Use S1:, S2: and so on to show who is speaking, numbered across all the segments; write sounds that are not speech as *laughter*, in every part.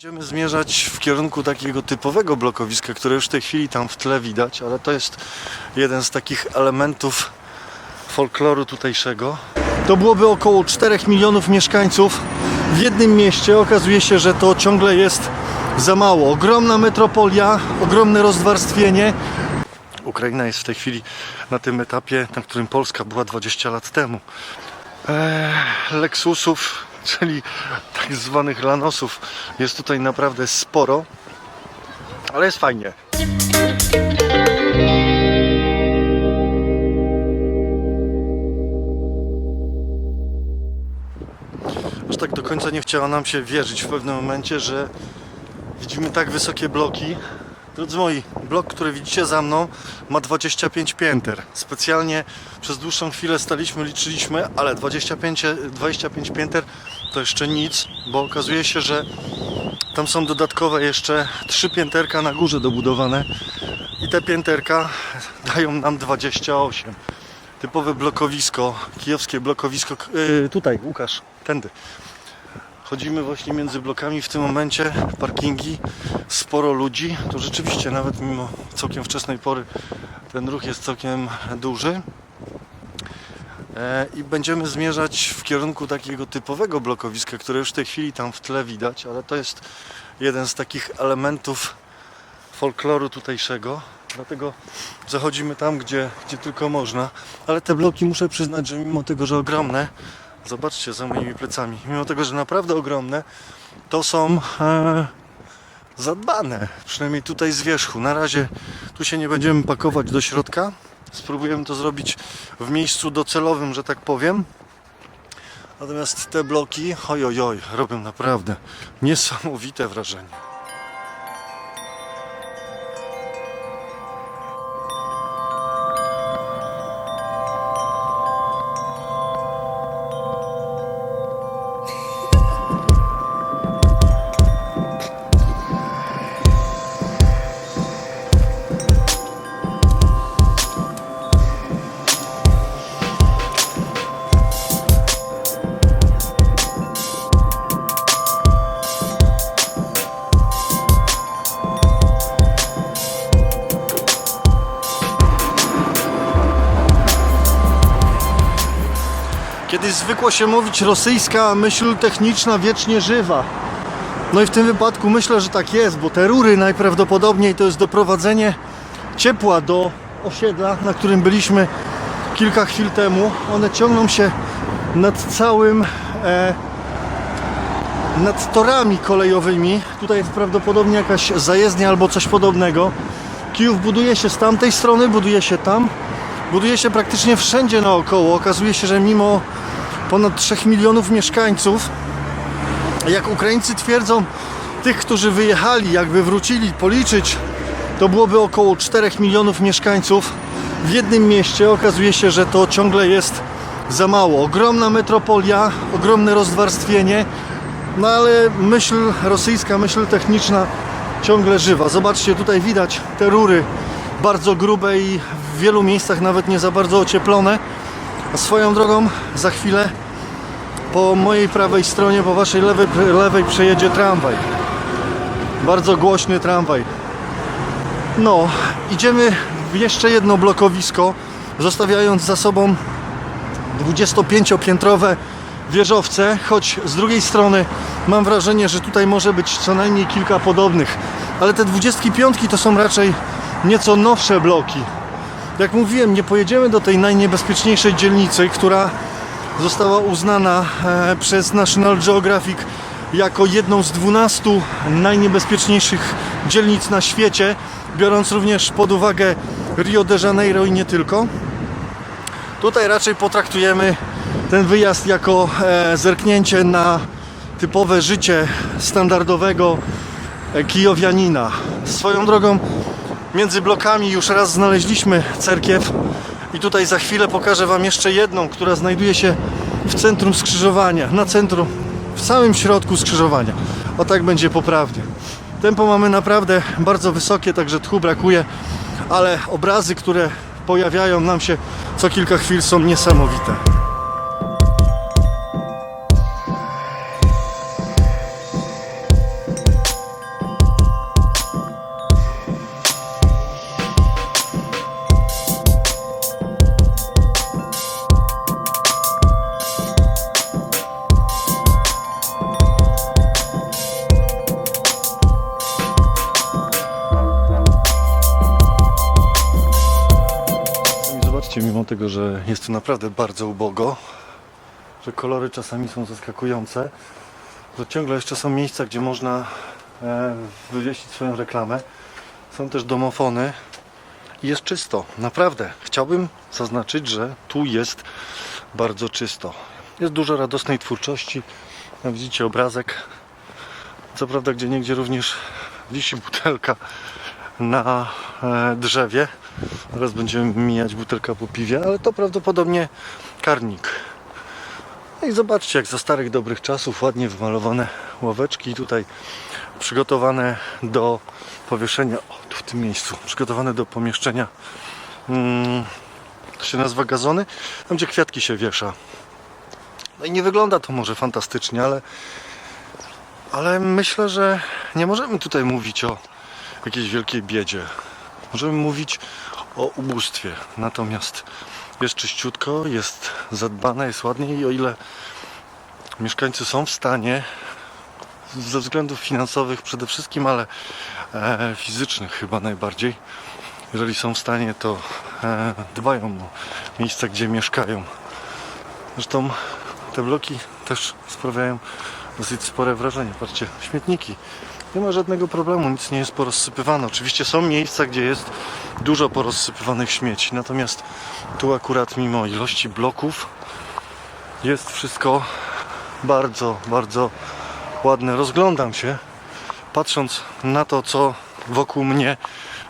S1: Będziemy zmierzać w kierunku takiego typowego blokowiska, które już w tej chwili tam w tle widać, ale to jest jeden z takich elementów folkloru tutejszego. To byłoby około 4 milionów mieszkańców w jednym mieście. Okazuje się, że to ciągle jest za mało. Ogromna metropolia, ogromne rozwarstwienie. Ukraina jest w tej chwili na tym etapie, na którym Polska była 20 lat temu. Eee, Lexusów, *laughs* czyli tak zwanych lanosów, jest tutaj naprawdę sporo, ale jest fajnie. Aż tak do końca nie chciało nam się wierzyć w pewnym momencie, że widzimy tak wysokie bloki. Drodzy moi, blok, który widzicie za mną, ma 25 pięter. Specjalnie przez dłuższą chwilę staliśmy, liczyliśmy, ale 25, 25 pięter to jeszcze nic, bo okazuje się, że tam są dodatkowe jeszcze trzy pięterka na górze dobudowane i te pięterka dają nam 28. Typowe blokowisko, kijowskie blokowisko. Yy, tutaj, Łukasz, tędy. Chodzimy właśnie między blokami w tym momencie, parkingi, sporo ludzi. To rzeczywiście nawet mimo całkiem wczesnej pory ten ruch jest całkiem duży. E, I będziemy zmierzać w kierunku takiego typowego blokowiska, które już w tej chwili tam w tle widać, ale to jest jeden z takich elementów folkloru tutejszego. Dlatego zachodzimy tam, gdzie, gdzie tylko można. Ale te bloki muszę przyznać, że mimo tego, że ogromne, zobaczcie za moimi plecami, mimo tego, że naprawdę ogromne, to są e, zadbane. Przynajmniej tutaj z wierzchu. Na razie tu się nie będziemy pakować do środka. Spróbujemy to zrobić w miejscu docelowym, że tak powiem. Natomiast te bloki, oj, oj, oj, robią naprawdę niesamowite wrażenie. Zwykło się mówić rosyjska myśl techniczna wiecznie żywa. No i w tym wypadku myślę, że tak jest, bo te rury najprawdopodobniej to jest doprowadzenie ciepła do osiedla, na którym byliśmy kilka chwil temu. One ciągną się nad całym, e, nad torami kolejowymi. Tutaj jest prawdopodobnie jakaś zajezdnia albo coś podobnego. Kijów buduje się z tamtej strony, buduje się tam. Buduje się praktycznie wszędzie naokoło. Okazuje się, że mimo ponad 3 milionów mieszkańców, jak Ukraińcy twierdzą, tych, którzy wyjechali, jakby wrócili, policzyć, to byłoby około 4 milionów mieszkańców w jednym mieście. Okazuje się, że to ciągle jest za mało. Ogromna metropolia, ogromne rozwarstwienie, no ale myśl rosyjska, myśl techniczna ciągle żywa. Zobaczcie, tutaj widać te rury bardzo grube i w wielu miejscach nawet nie za bardzo ocieplone. A swoją drogą za chwilę po mojej prawej stronie, po waszej lewej, lewej przejedzie tramwaj. Bardzo głośny tramwaj. No, idziemy w jeszcze jedno blokowisko, zostawiając za sobą 25-piętrowe wieżowce, choć z drugiej strony mam wrażenie, że tutaj może być co najmniej kilka podobnych. Ale te 25 to są raczej nieco nowsze bloki. Jak mówiłem, nie pojedziemy do tej najniebezpieczniejszej dzielnicy, która została uznana e, przez National Geographic jako jedną z 12 najniebezpieczniejszych dzielnic na świecie, biorąc również pod uwagę Rio de Janeiro i nie tylko. Tutaj raczej potraktujemy ten wyjazd jako e, zerknięcie na typowe życie standardowego e, kijowianina. Swoją drogą między blokami już raz znaleźliśmy cerkiew i tutaj za chwilę pokażę Wam jeszcze jedną, która znajduje się w centrum skrzyżowania, na centrum, w samym środku skrzyżowania. O tak będzie poprawnie. Tempo mamy naprawdę bardzo wysokie, także tchu brakuje, ale obrazy, które pojawiają nam się co kilka chwil są niesamowite. Naprawdę bardzo ubogo, że kolory czasami są zaskakujące, to ciągle jeszcze są miejsca, gdzie można e, wywiesić swoją reklamę. Są też domofony i jest czysto. Naprawdę. Chciałbym zaznaczyć, że tu jest bardzo czysto. Jest dużo radosnej twórczości. Widzicie obrazek. Co prawda, gdzie niegdzie również wisi butelka na e, drzewie. Teraz będziemy mijać butelka po piwie, ale to prawdopodobnie karnik. No i zobaczcie, jak za starych dobrych czasów ładnie wymalowane ławeczki tutaj przygotowane do powieszenia, o tu w tym miejscu, przygotowane do pomieszczenia, mm, to się nazywa gazony, tam gdzie kwiatki się wiesza. No i nie wygląda to może fantastycznie, ale, ale myślę, że nie możemy tutaj mówić o jakiejś wielkiej biedzie. Możemy mówić o ubóstwie. Natomiast jest czyściutko, jest zadbane, jest ładnie i o ile mieszkańcy są w stanie ze względów finansowych przede wszystkim, ale e, fizycznych chyba najbardziej, jeżeli są w stanie, to e, dbają o miejsca, gdzie mieszkają. Zresztą te bloki też sprawiają dosyć spore wrażenie. Patrzcie, śmietniki. Nie ma żadnego problemu, nic nie jest porozsypywane. Oczywiście są miejsca, gdzie jest dużo porozsypywanych śmieci, natomiast tu akurat mimo ilości bloków jest wszystko bardzo, bardzo ładne. Rozglądam się, patrząc na to, co wokół mnie,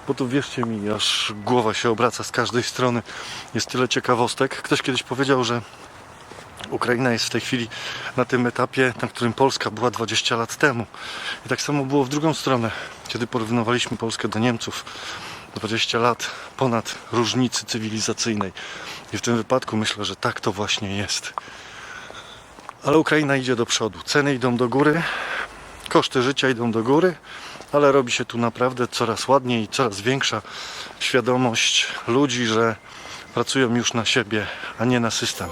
S1: bo tu wierzcie mi, aż głowa się obraca z każdej strony. Jest tyle ciekawostek. Ktoś kiedyś powiedział, że Ukraina jest w tej chwili na tym etapie, na którym Polska była 20 lat temu. I tak samo było w drugą stronę, kiedy porównywaliśmy Polskę do Niemców. 20 lat ponad różnicy cywilizacyjnej. I w tym wypadku myślę, że tak to właśnie jest. Ale Ukraina idzie do przodu. Ceny idą do góry, koszty życia idą do góry, ale robi się tu naprawdę coraz ładniej i coraz większa świadomość ludzi, że pracują już na siebie, a nie na system.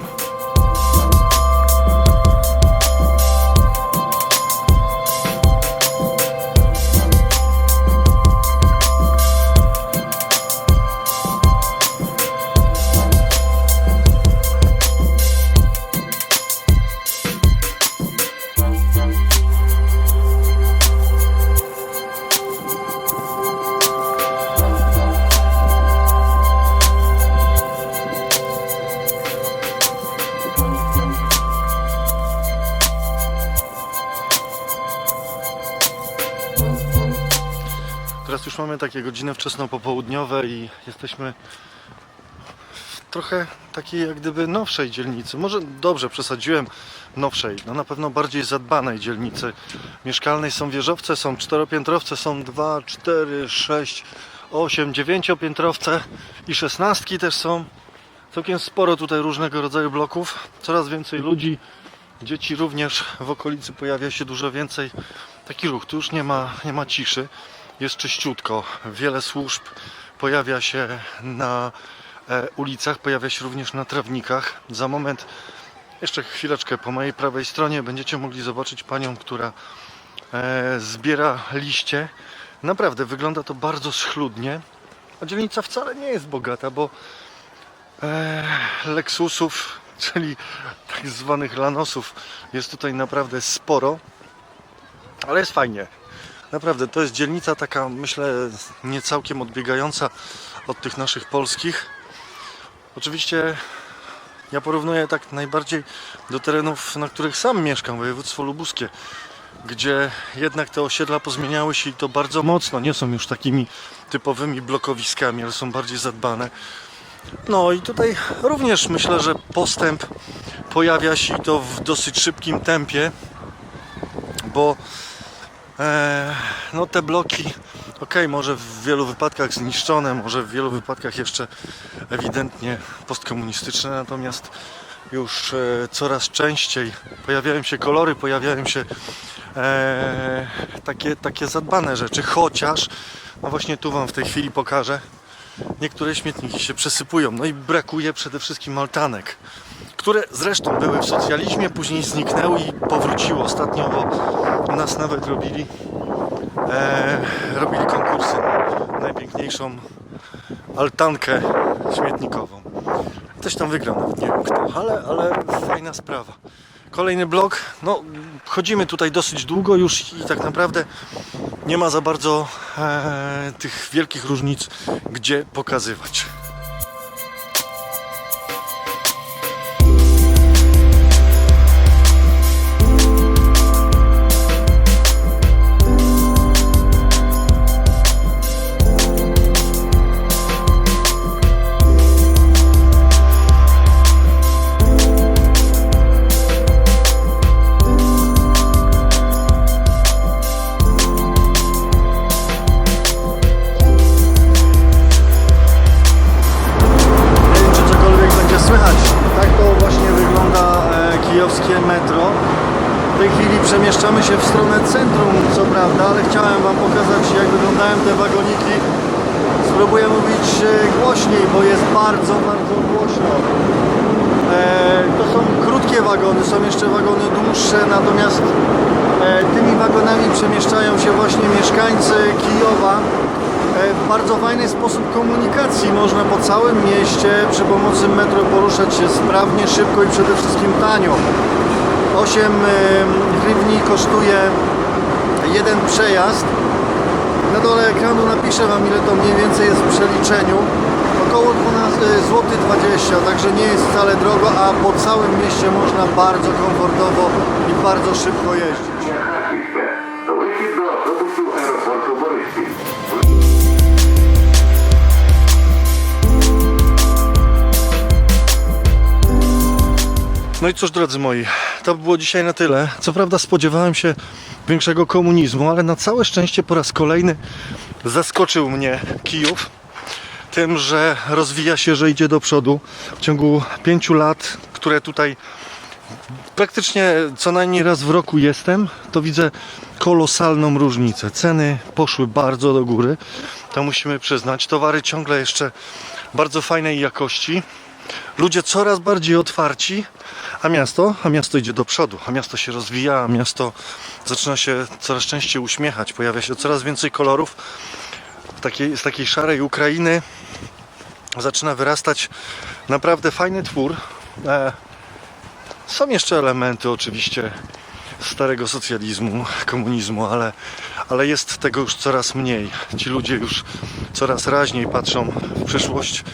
S1: Teraz już mamy takie godziny wczesno-popołudniowe i jesteśmy w trochę takiej jak gdyby nowszej dzielnicy. Może dobrze przesadziłem nowszej, no na pewno bardziej zadbanej dzielnicy mieszkalnej. Są wieżowce, są czteropiętrowce, są dwa, cztery, sześć, osiem, dziewięciopiętrowce i szesnastki też są. Całkiem sporo tutaj różnego rodzaju bloków. Coraz więcej ludzi, dzieci również w okolicy pojawia się dużo więcej. Taki ruch, tu już nie ma, nie ma ciszy jest czyściutko. Wiele służb pojawia się na e, ulicach, pojawia się również na trawnikach. Za moment, jeszcze chwileczkę po mojej prawej stronie będziecie mogli zobaczyć panią, która e, zbiera liście. Naprawdę wygląda to bardzo schludnie. A dzielnica wcale nie jest bogata, bo e, Lexusów, czyli tak zwanych lanosów, jest tutaj naprawdę sporo. Ale jest fajnie. Naprawdę, to jest dzielnica taka, myślę, nie całkiem odbiegająca od tych naszych polskich. Oczywiście ja porównuję tak najbardziej do terenów, na których sam mieszkam, województwo lubuskie, gdzie jednak te osiedla pozmieniały się i to bardzo mocno. Nie są już takimi typowymi blokowiskami, ale są bardziej zadbane. No i tutaj również myślę, że postęp pojawia się i to w dosyć szybkim tempie, bo no te bloki, ok, może w wielu wypadkach zniszczone, może w wielu wypadkach jeszcze ewidentnie postkomunistyczne, natomiast już e, coraz częściej pojawiają się kolory, pojawiają się e, takie, takie zadbane rzeczy, chociaż, no właśnie tu Wam w tej chwili pokażę, niektóre śmietniki się przesypują, no i brakuje przede wszystkim altanek które zresztą były w socjalizmie, później zniknęły i powróciły ostatnio, bo nas nawet robili, e, robili konkursy na najpiękniejszą altankę śmietnikową. Ktoś tam wygrał, nawet nie wiem kto, ale, ale fajna sprawa. Kolejny blok, no chodzimy tutaj dosyć długo już i tak naprawdę nie ma za bardzo e, tych wielkich różnic, gdzie pokazywać. Wagony, są jeszcze wagony dłuższe, natomiast e, tymi wagonami przemieszczają się właśnie mieszkańcy Kijowa. E, bardzo fajny sposób komunikacji. Można po całym mieście przy pomocy metro poruszać się sprawnie, szybko i przede wszystkim tanio. 8 e, hrywni kosztuje jeden przejazd. Na dole ekranu napiszę Wam ile to mniej więcej jest w przeliczeniu około 12 zł 20, także nie jest wcale drogo, a po całym mieście można bardzo komfortowo i bardzo szybko jeździć. No i cóż drodzy moi, to było dzisiaj na tyle. Co prawda spodziewałem się większego komunizmu, ale na całe szczęście po raz kolejny zaskoczył mnie Kijów tym, że rozwija się, że idzie do przodu. W ciągu pięciu lat, które tutaj praktycznie co najmniej raz w roku jestem, to widzę kolosalną różnicę. Ceny poszły bardzo do góry, to musimy przyznać. Towary ciągle jeszcze bardzo fajnej jakości. Ludzie coraz bardziej otwarci, a miasto, a miasto idzie do przodu, a miasto się rozwija, a miasto zaczyna się coraz częściej uśmiechać, pojawia się coraz więcej kolorów. Takiej, z takiej szarej Ukrainy zaczyna wyrastać naprawdę fajny twór. E, są jeszcze elementy oczywiście starego socjalizmu, komunizmu, ale, ale jest tego już coraz mniej. Ci ludzie już coraz raźniej patrzą w przyszłość,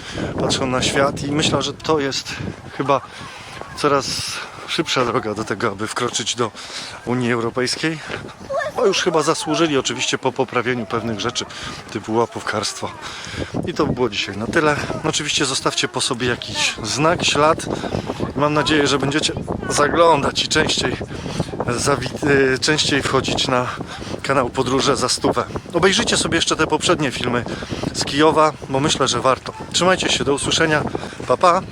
S1: patrzą na świat i myślę, że to jest chyba coraz szybsza droga do tego, aby wkroczyć do Unii Europejskiej. Bo już chyba zasłużyli oczywiście po poprawieniu pewnych rzeczy typu łapówkarstwo. I to by było dzisiaj na tyle. Oczywiście zostawcie po sobie jakiś znak, ślad. Mam nadzieję, że będziecie zaglądać i częściej, y, częściej wchodzić na kanał Podróże za stówę. Obejrzyjcie sobie jeszcze te poprzednie filmy z Kijowa, bo myślę, że warto. Trzymajcie się, do usłyszenia. Pa, pa.